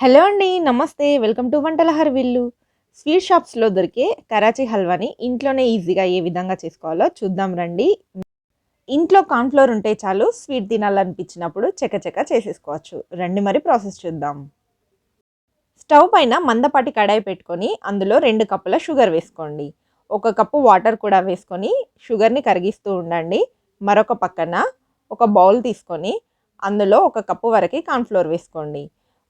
Hello అండి నమస్తే. Welcome to వంటల హర్విల్లు స్వీట్ షాప్స్లో దొరికే కరాచీ హల్వాని ఇంట్లోనే ఈజీగా ఏ విధంగా చేసుకోవాలో చూద్దాం రండి. ఇంట్లో కాన్ఫ్లోర్ ఉంటే చాలు స్వీట్ తినాలనిపించినప్పుడు చకచక చేసేసుకోవచ్చు. రండి మరి ప్రాసెస్ చూద్దాం. స్టవ్ పైన మందపాటి కడాయి పెట్టుకొని అందులో రెండు కప్పుల షుగర్ వేసుకోండి. ఒక కప్పు వాటర్ కూడా వేసుకొని షుగర్ని కరిగిస్తూ ఉండండి. మరొక పక్కన ఒక బౌల్ తీసుకొని అందులో ఒక కప్పు వరకు కాన్ఫ్లోర్ వేసుకోండి.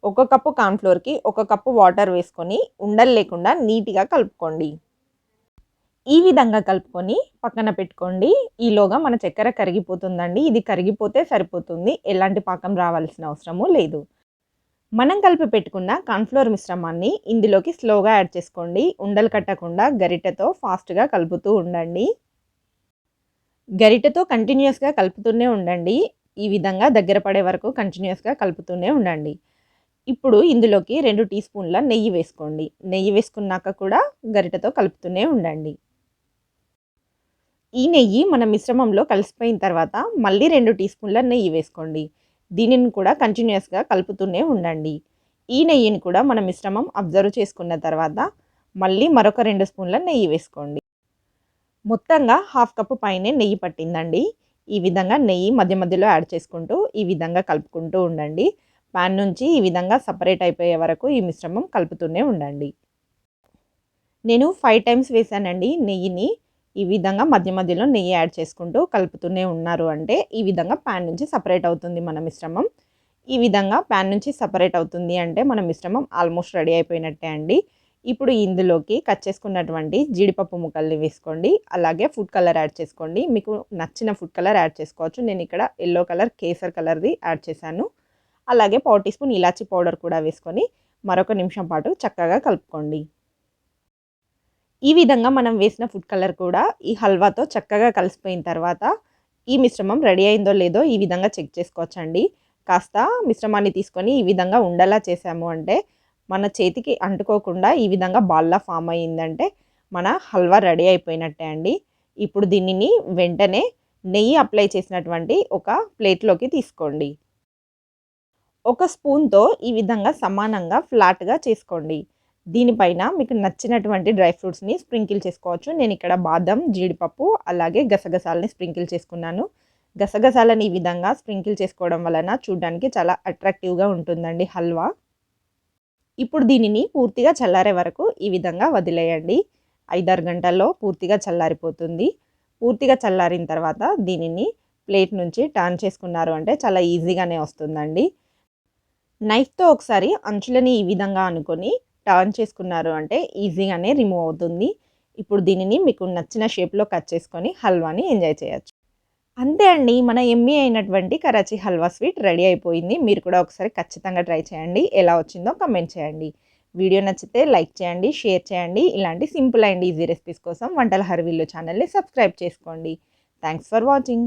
ఒక కప్పు కార్న్ఫ్లోర్కి ఒక కప్పు వాటర్ వేసుకొని ఉండలు లేకుండా నీట్గా కలుపుకోండి. ఈ విధంగా కలుపుకొని పక్కన పెట్టుకోండి. ఈలోగా మన చక్కెర కరిగిపోతుందండి. ఇది కరిగిపోతే సరిపోతుంది. ఎలాంటి పాకం రావాల్సిన అవసరము లేదు. మనం కలిపి పెట్టుకున్న కార్న్ఫ్లోర్ మిశ్రమాన్ని ఇందులోకి స్లోగా యాడ్ చేసుకోండి. ఉండలు కట్టకుండా గరిటెతో ఫాస్ట్గా కలుపుతూ ఉండండి. గరిటెతో కంటిన్యూస్గా కలుపుతూనే ఉండండి. ఈ విధంగా దగ్గర పడే వరకు కంటిన్యూస్గా కలుపుతూనే ఉండండి. ఇప్పుడు ఇందులోకి రెండు టీ స్పూన్ల నెయ్యి వేసుకోండి. నెయ్యి వేసుకున్నాక కూడా గరిటతో కలుపుతూనే ఉండండి. ఈ నెయ్యి మన మిశ్రమంలో కలిసిపోయిన తర్వాత మళ్ళీ రెండు టీ స్పూన్ల నెయ్యి వేసుకోండి. దీనిని కూడా కంటిన్యూస్గా కలుపుతూనే ఉండండి. ఈ నెయ్యిని కూడా మన మిశ్రమం అబ్జర్వ్ చేసుకున్న తర్వాత మళ్ళీ మరొక రెండు స్పూన్ల నెయ్యి వేసుకోండి. మొత్తంగా హాఫ్ కప్పు పైనే నెయ్యి పట్టిందండి. ఈ విధంగా నెయ్యి మధ్య మధ్యలో యాడ్ చేసుకుంటూ ఈ విధంగా కలుపుకుంటూ ఉండండి. ప్యాన్ నుంచి ఈ విధంగా సపరేట్ అయిపోయే వరకు ఈ మిశ్రమం కలుపుతూనే ఉండండి. నేను ఫైవ్ టైమ్స్ వేసానండి నెయ్యిని. ఈ విధంగా మధ్య మధ్యలో నెయ్యి యాడ్ చేసుకుంటూ కలుపుతూనే ఉన్నారు అంటే ఈ విధంగా ప్యాన్ నుంచి సపరేట్ అవుతుంది మన మిశ్రమం. ఈ విధంగా ప్యాన్ నుంచి సపరేట్ అవుతుంది అంటే మన మిశ్రమం ఆల్మోస్ట్ రెడీ అయిపోయినట్టే అండి. ఇప్పుడు ఇందులోకి కట్ చేసుకున్నటువంటి జీడిపప్పు ముక్కల్ని వేసుకోండి. అలాగే ఫుడ్ కలర్ యాడ్ చేసుకోండి. మీకు నచ్చిన ఫుడ్ కలర్ యాడ్ చేసుకోవచ్చు. నేను ఇక్కడ ఎల్లో కలర్ కేసర్ కలర్ది యాడ్ చేశాను. అలాగే పావు టీ స్పూన్ ఇలాచీ పౌడర్ కూడా వేసుకొని మరొక నిమిషం పాటు చక్కగా కలుపుకోండి. ఈ విధంగా మనం వేసిన ఫుడ్ కలర్ కూడా ఈ హల్వాతో చక్కగా కలిసిపోయిన తర్వాత ఈ మిశ్రమం రెడీ అయిందో లేదో ఈ విధంగా చెక్ చేసుకోవచ్చండి. కాస్త మిశ్రమాన్ని తీసుకొని ఈ విధంగా ఉండలా చేసాము అంటే మన చేతికి అంటుకోకుండా ఈ విధంగా బాల్లా ఫామ్ అయ్యిందంటే మన హల్వా రెడీ అయిపోయినట్టే అండి. ఇప్పుడు దీనిని వెంటనే నెయ్యి అప్లై చేసినటువంటి ఒక ప్లేట్లోకి తీసుకోండి. ఒక స్పూన్తో ఈ విధంగా సమానంగా ఫ్లాట్గా చేసుకోండి. దీనిపైన మీకు నచ్చినటువంటి డ్రై ఫ్రూట్స్ని స్ప్రింకిల్ చేసుకోవచ్చు. నేను ఇక్కడ బాదం జీడిపప్పు అలాగే గసగసాలని స్ప్రింకిల్ చేసుకున్నాను. గసగసాలని ఈ విధంగా స్ప్రింకిల్ చేసుకోవడం వలన చూడడానికి చాలా అట్రాక్టివ్గా ఉంటుందండి హల్వా. ఇప్పుడు దీనిని పూర్తిగా చల్లారే వరకు ఈ విధంగా వదిలేయండి. ఐదారు గంటల్లో పూర్తిగా చల్లారిపోతుంది. పూర్తిగా చల్లారిన తర్వాత దీనిని ప్లేట్ నుంచి టర్న్ చేసుకున్నారు అంటే చాలా ఈజీగానే వస్తుందండి. నైఫ్తో ఒకసారి అంచులని ఈ విధంగా అనుకొని టర్న్ చేసుకున్నారు అంటే ఈజీగానే రిమూవ్ అవుతుంది. ఇప్పుడు దీనిని మీకు నచ్చిన షేప్లో కట్ చేసుకొని హల్వాని ఎంజాయ్ చేయొచ్చు. అంతే అండి మన ఎమ్మి అయినటువంటి కరాచీ హల్వా స్వీట్ రెడీ అయిపోయింది. మీరు కూడా ఒకసారి ఖచ్చితంగా ట్రై చేయండి. ఎలా వచ్చిందో కమెంట్ చేయండి. వీడియో నచ్చితే లైక్ చేయండి షేర్ చేయండి. ఇలాంటి సింపుల్ అండ్ ఈజీ రెసిపీస్ కోసం వంటల హర్వీల్లో ఛానల్ని సబ్స్క్రైబ్ చేసుకోండి. Thanks for watching